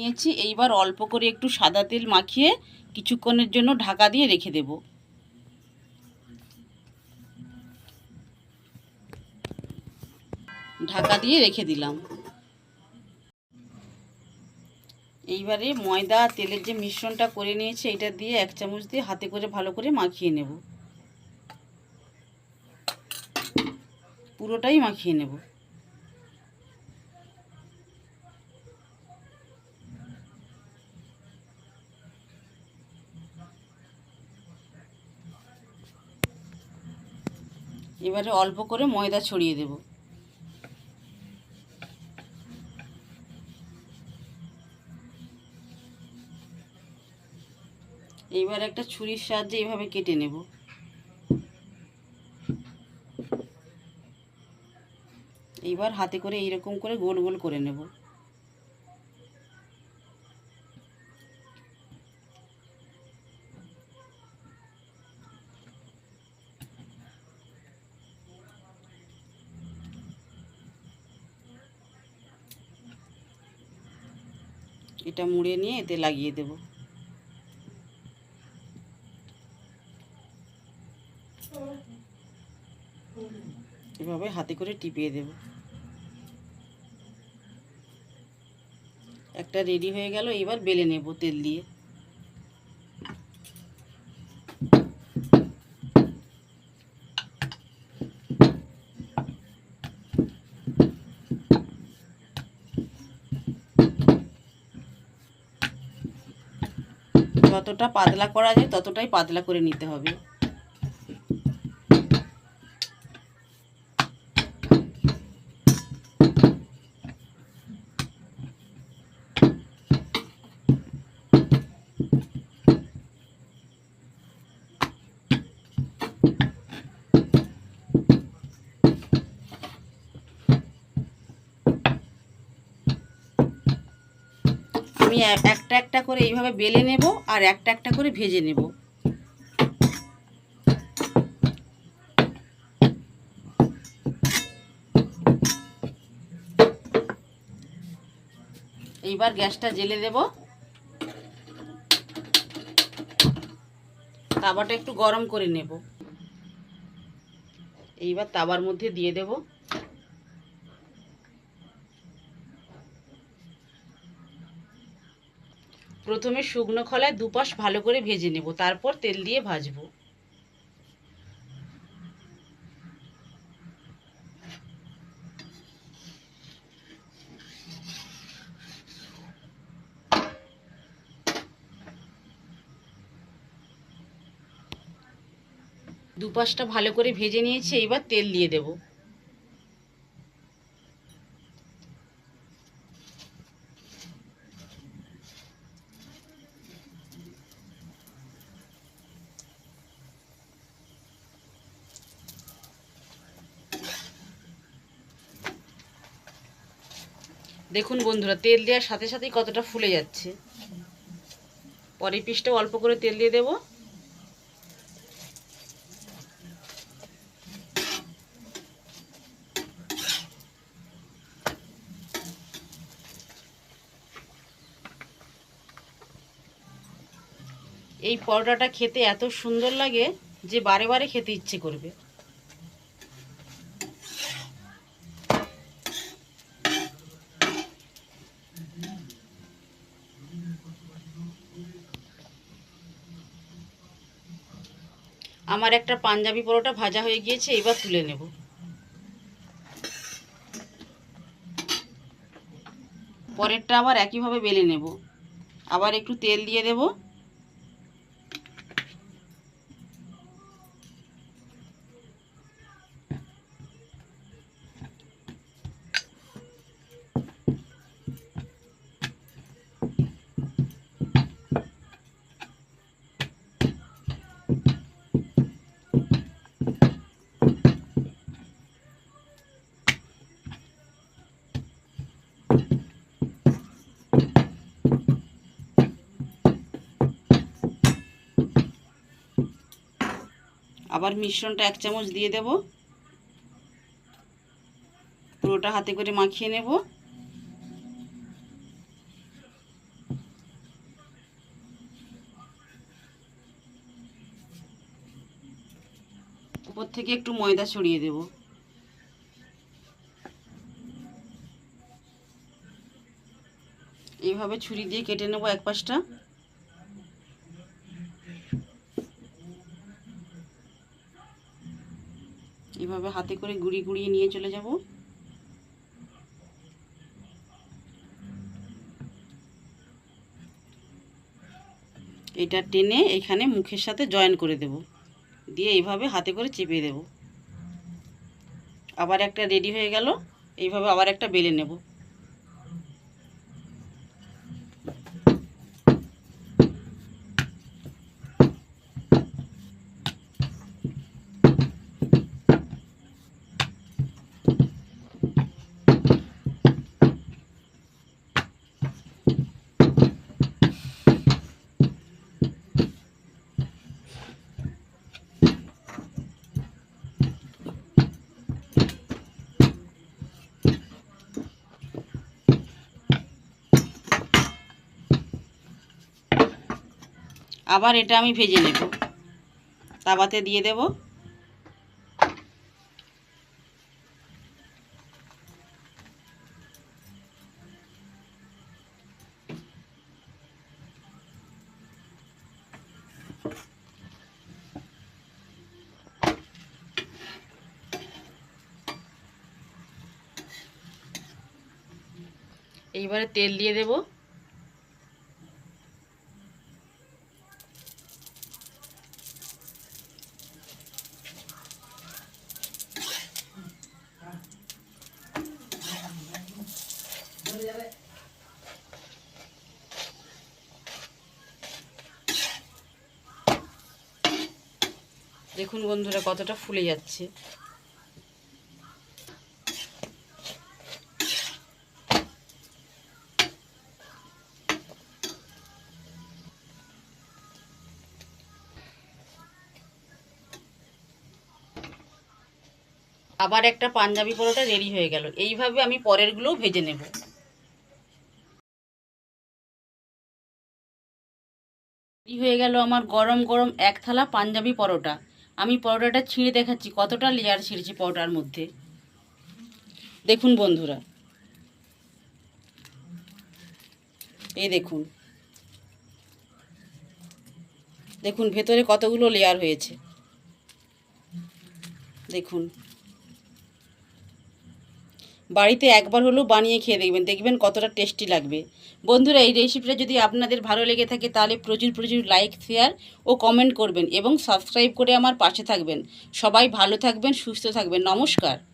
নিয়েছি। এইবার অল্প করে একটু সাদা তেল মাখিয়ে কিছুক্ষণের জন্য ঢাকা দিয়ে রেখে দেব। ঢাকা দিয়ে রেখে দিলাম। এইবারে ময়দা, তেলের যে মিশ্রণটা করে নিয়েছি এটা দিয়ে এক চামচ দিয়ে হাতে করে ভালো করে মাখিয়ে নেব। পুরোটাই মাখিয়ে নেব। এবারে অল্প করে ময়দা ছড়িয়ে দেব। এইবার একটা ছুরির সাহায্যে এইভাবে কেটে নেব। এইবার হাতে করে এইরকম করে গোল গোল করে নেব। এটা মুড়ে নিয়ে এতে লাগিয়ে দেব। এভাবে হাতে করে টিপিয়ে দেব। একটা রেডি হয়ে গেল, এবার বেলে নেব তেল দিয়ে। যতটা পাতলা করা যায় ততটাই পাতলা করে নিতে হবে। আমি এক- করে এইভাবে বেলে নেব আর একটা একটা করে ভেজে নেব। এইবার গ্যাসটা জেলে দেব। তাওয়াটা একটু গরম করে নেব। এইবার তাওয়ার মধ্যে দিয়ে দেবো। প্রথমে শুকনো খোলায় দুপাশ ভালো করে ভেজে নেব, তারপর তেল দিয়ে ভাজবো। দুপাশটা ভালো করে ভেজে নিয়েছি, এবার তেল দিয়ে দেবো। দেখুন বন্ধুরা, তেল দেওয়ার সাথে সাথেই কতটা ফুলে যাচ্ছে। পরের পিসটা অল্প করে তেল দিয়ে দেব। এই পরোটাটা খেতে এত সুন্দর লাগে যে বারে বারে খেতে ইচ্ছে করবে। আমার একটা পাঞ্জাবি পরোটা ভাজা হয়ে গিয়েছে, এবার তুলে নেব। পরেরটা আবার একইভাবে বেলে নেব। আবার একটু তেল দিয়ে দেব। আবার মিশ্রণটা এক চামচ দিয়ে দেব। পুরোটা হাতে করে মাখিয়ে নেব। উপর থেকে একটু ময়দা ছড়িয়ে দেব। এইভাবে ছুরি দিয়ে কেটে নেব এক পাশটা। এভাবে হাতে করে গুড়ি গুড়িয়ে নিয়ে চলে যাব। এটা টেনে এখানে মুখের সাথে জয়েন করে দেব। দিয়ে এইভাবে হাতে করে চেপে দেব। আবার একটা রেডি হয়ে গেল। এইভাবে আবার একটা বেলে নেব। আবার এটা আমি ভেজে নেব। তাওয়াতে দিয়ে দেব। এইবারে তেল দিয়ে দেবো। দেখুন বন্ধুরা, কতটা ফুলে যাচ্ছে। আবার একটা পাঞ্জাবি পরোটা রেডি হয়ে গেল। এইভাবে আমি পরেরগুলোও ভেজে নেব। রেডি হয়ে গেল আমার গরম গরম এক থালা পাঞ্জাবি পরোটা। আমি পরোটাটা ছিঁড়ে দেখাচ্ছি, কতটা লেয়ার ছিঁড়েছি পরোটার মধ্যে। দেখুন বন্ধুরা। এই দেখুন। দেখুন ভেতরে কতগুলো লেয়ার হয়েছে। দেখুন। বাড়িতে একবার হলেও বানিয়ে খেয়ে দেখবেন দেখবেন কতটা টেস্টি লাগবে। বন্ধুরা, এই রেসিপিটা যদি আপনাদের ভালো লেগে থাকে, তাহলে প্রচুর প্রচুর লাইক শেয়ার ও কমেন্ট করবেন এবং সাবস্ক্রাইব করে আমার পাশে থাকবেন। সবাই ভালো থাকবেন, সুস্থ থাকবেন। নমস্কার।